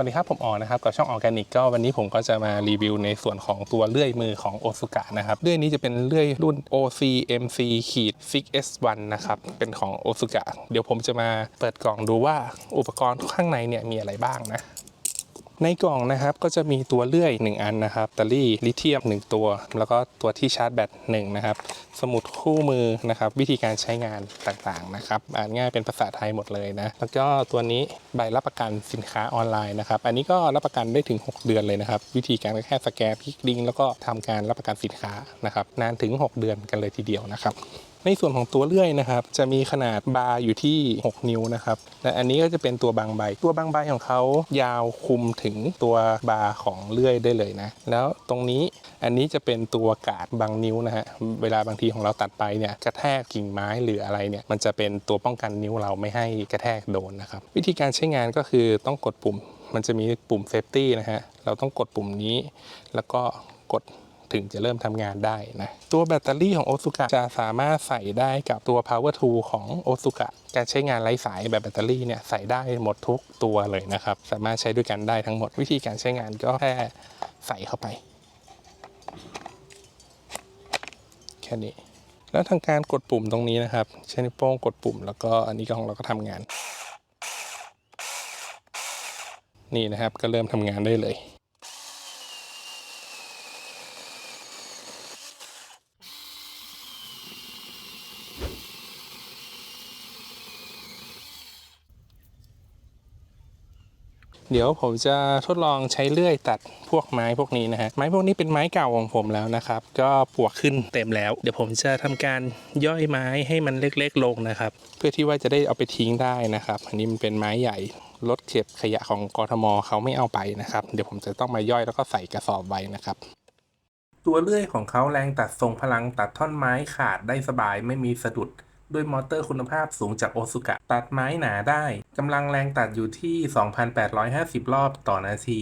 วัสดีครับ ผมออนะครับ กับช่องออร์แกนิกก็วันนี้ผมก็จะมารีวิวในส่วนของตัวเลื่อยมือของโอซุกะนะครับ เลื่อยนี้จะเป็นเลื่อยรุ่น OCMC ขีด 6S1 นะครับ เป็นของโอซุกะเดี๋ยวผมจะมาเปิดกล่องดูว่าอุปกรณ์ข้างในเนี่ยมีอะไรบ้างนะ ในกล่องนะครับก็จะมีตัวเลื่อย 1 อันนะครับแบตเตอรี่ลิเธียม 1 ตัว แล้วก็ตัวที่ชาร์จแบต1นะครับสมุดคู่มือนะครับวิธีการใช้งานต่างๆนะครับอ่านง่ายเป็นภาษาไทยหมดเลยนะแล้วก็ตัวนี้ใบรับประกันสินค้าออนไลน์นะครับอันนี้ก็รับประกันได้ถึง 6 เดือนเลยนะครับวิธีการก็แค่สแกนคลิกลิงก์แล้วก็ทำการรับประกันสินค้านะครับนานถึง 6 เดือนกันเลยทีเดียวนะครับ ในส่วนของตัวเลื่อยนะครับจะมีขนาดบาร์อยู่ที่ 6 นิ้วนะครับและอันนี้ก็จะเป็นตัวบางใบ ตัวบางใบของเขายาวคุมถึงตัวบาร์ของเลื่อยได้เลยนะ แล้วตรงนี้อันนี้จะเป็นตัวกาดบางนิ้วนะฮะเวลาบางทีของเราตัดไปเนี่ยกระแทกกิ่งไม้หรืออะไรเนี่ยมันจะเป็นตัวป้องกันนิ้วเราไม่ให้กระแทกโดนนะครับวิธีการใช้งานก็คือต้องกดปุ่ม มันจะมีปุ่มเซฟตี้นะฮะเราต้องกดปุ่มนี้ แล้วก็กด ถึงจะเริ่มทำงานได้นะ ตัวแบตเตอรี่ของโอซุกะจะสามารถใส่ได้กับตัว power tool ของโอซุกะการใช้งานไร้สายแบบแบตเตอรี่เนี่ยใส่ได้หมดทุกตัวเลยนะครับ สามารถใช้ด้วยกันได้ทั้งหมดวิธีการใช้งานก็แค่ใส่เข้าไป แค่นี้ แล้วทางการกดปุ่มตรงนี้นะครับใช้นิ้วโป้งกดปุ่ม แล้วก็อันนี้ของเราก็ทำงาน นี่นะครับก็เริ่มทำงานได้เลย เดี๋ยวผมจะทดลองใช้เลื่อยตัดพวกไม้พวกนี้นะฮะ ไม้พวกนี้เป็นไม้เก่าของผมแล้วนะครับ ก็ปวกขึ้นเต็มแล้ว เดี๋ยวผมจะทำการย่อยไม้ให้มันเล็กๆลงนะครับ เพื่อที่ว่าจะได้เอาไปทิ้งได้นะครับ อันนี้มันเป็นไม้ใหญ่รถเก็บขยะของกทมเขาไม่เอาไปนะครับ เดี๋ยวผมจะต้องมาย่อยแล้วก็ใส่กระสอบไว้นะครับ ตัวเลื่อยของเขาแรงตัดทรงพลังตัดท่อนไม้ขาดได้สบายไม่มีสะดุด ด้วยมอเตอร์คุณภาพสูงจากโอซุกะ ตัดไม้หนาได้ กำลังแรงตัดอยู่ที่ 2,850 รอบต่อนาที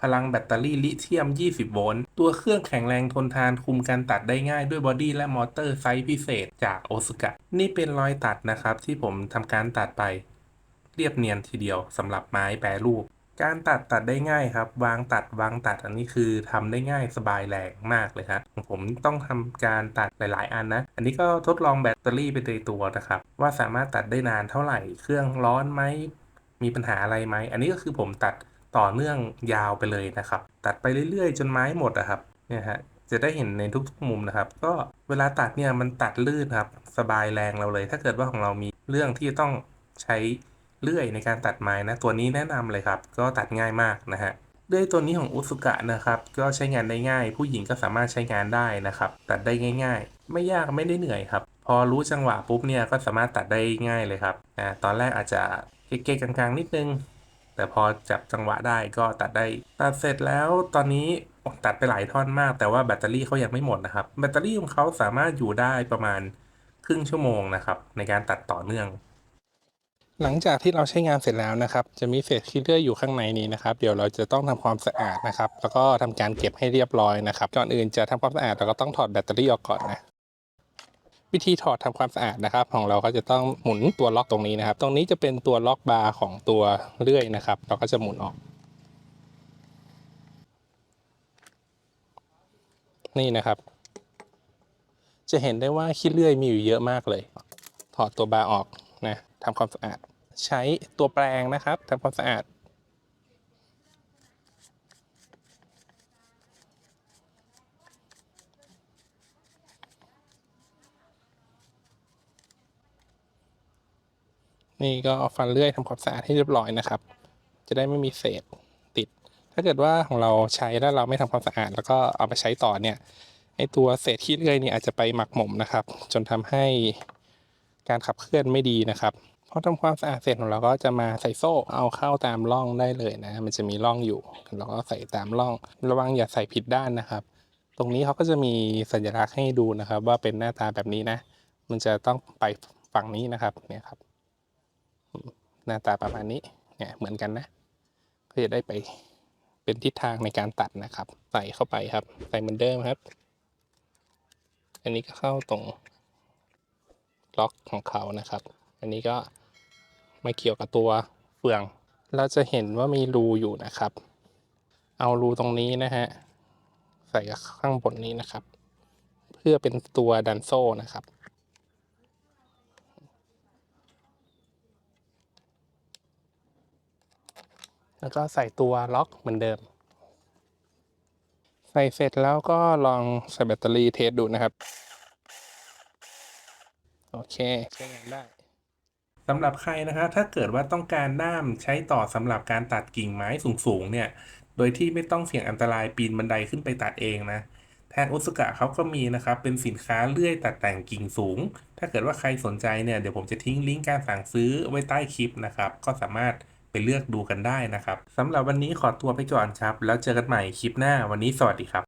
พลังแบตเตอรี่ลิเธียม 20 โวลต์ ตัวเครื่องแข็งแรงทนทานคุมการตัดได้ง่ายด้วยบอดี้และมอเตอร์ไซส์พิเศษจากโอซุกะ นี่เป็นรอยตัดนะครับที่ผมทำการตัดไป เรียบเนียนทีเดียวสำหรับไม้แปรรูป การตัดตัดได้ง่ายครับ วางตัดวางตัดอันนี้คือทำได้ง่ายสบายแรงมากเลยครับของผมต้องทำการตัดหลาย ๆ อันนะ อันนี้ก็ทดลองแบตเตอรี่ไปในตัวนะครับ ว่าสามารถตัดได้นานเท่าไหร่ เครื่องร้อนไหมมีปัญหาอะไรไหม อันนี้ก็คือผมตัดต่อเนื่องยาวไปเลยนะครับ ตัดไปเรื่อย ๆ จนไม้หมดอะครับเนี่ยฮะจะได้เห็นในทุกๆมุมนะครับ ก็เวลาตัดเนี่ยมันตัดลื่นครับ สบายแรงเราเลย ถ้าเกิดว่าของเรามีเรื่องที่จะต้องใช้ เลื่อยในการตัดไม้นะตัวนี้แนะนำเลยครับ ก็ตัดง่ายมากนะฮะเลื่อยตัวนี้ของอุสุกะนะครับก็ใช้งานได้ง่าย ผู้หญิงก็สามารถใช้งานได้นะครับ ตัดได้ง่าย ๆ ไม่ยากไม่ได้เหนื่อยครับ พอรู้จังหวะปุ๊บเนี่ยก็สามารถตัดได้ง่ายเลยครับอ่าตอนแรกอาจจะเก๊กๆกลางๆ นิดนึง แต่พอจับจังหวะได้ก็ตัดได้ตัดเสร็จแล้วตอนนี้ตัดไปหลายท่อนมาก แต่ว่าแบตเตอรี่เขายังไม่หมดนะครับ แบตเตอรี่ของเขาสามารถอยู่ได้ประมาณครึ่งชั่วโมงนะครับในการตัดต่อเนื่อง หลังจากที่เราใช้งานเสร็จแล้วนะครับ จะมีเศษขี้เลื่อยอยู่ข้างในนี้นะครับ เดี๋ยวเราจะต้องทำความสะอาดนะครับ แล้วก็ทำการเก็บให้เรียบร้อยนะครับ ก่อนอื่นจะทำความสะอาดเราก็ต้องถอดแบตเตอรี่ออกก่อนนะ วิธีถอดทำความสะอาดนะครับ ของเราก็จะต้องหมุนตัวล็อกตรงนี้นะครับ ตรงนี้จะเป็นตัวล็อกบาร์ของตัวเลื่อยนะครับ เราก็จะหมุนออก นี่นะครับ จะเห็นได้ว่าขี้เลื่อยมีอยู่เยอะมากเลย ถอดตัวบาร์ออกนะทำความสะอาด ใช้ตัวแปรงนะครับทำความสะอาด นี่ก็เอาฟันเลื่อยทำความสะอาดให้เรียบร้อยนะครับ จะได้ไม่มีเศษติด ถ้าเกิดว่าของเราใช้แล้วเราไม่ทำความสะอาด แล้วก็เอาไปใช้ต่อเนี่ยไอตัวเศษขี้เลื่อยเนี่ยอาจจะไปหมักหมมนะครับ จนทำให้การขับเคลื่อนไม่ดีนะครับ พอทำความสะอาดเสร็จของเราก็จะมาใส่โซ่เอาเข้าตามร่องได้เลยนะ มันจะมีร่องอยู่เราก็ใส่ตามร่อง ระวังอย่าใส่ผิดด้านนะครับ ตรงนี้เขาก็จะมีสัญลักษณ์ให้ดูนะครับ ว่าเป็นหน้าตาแบบนี้นะ มันจะต้องไปฝั่งนี้นะครับเนี่ยครับ หน้าตาประมาณนี้เนี่ยเหมือนกันนะ ก็จะได้ไปเป็นทิศทางในการตัดนะครับ ใส่เข้าไปครับ ใส่เหมือนเดิมครับ อันนี้ก็เข้าตรงล็อกของเขานะครับ อันนี้ก็ ไม่เกี่ยวกับตัวเฟือง เราจะเห็นว่ามีรูอยู่นะครับ เอารูตรงนี้นะฮะใส่ข้างบนนี้นะครับ เพื่อเป็นตัวดันโซ่นะครับแล้วก็ใส่ตัวล็อกเหมือนเดิม ใส่เสร็จแล้วก็ลองใส่แบตเตอรี่เทสดูนะครับ โอเค ใช้งานได้ สำหรับใครนะครับ ถ้าเกิดว่าต้องการด้ามใช้ต่อสำหรับการตัดกิ่งไม้สูงๆเนี่ย โดยที่ไม่ต้องเสี่ยงอันตรายปีนบันไดขึ้นไปตัดเองนะแทนอุสกะเขาก็มีนะครับ เป็นสินค้าเลื่อยตัดแต่งกิ่งสูง ถ้าเกิดว่าใครสนใจเนี่ยเดี๋ยวผมจะทิ้งลิงก์การสั่งซื้อไว้ใต้คลิปนะครับ ก็สามารถไปเลือกดูกันได้นะครับสำหรับวันนี้ขอตัวไปก่อนครับ แล้วเจอกันใหม่คลิปหน้าวันนี้สวัสดีครับ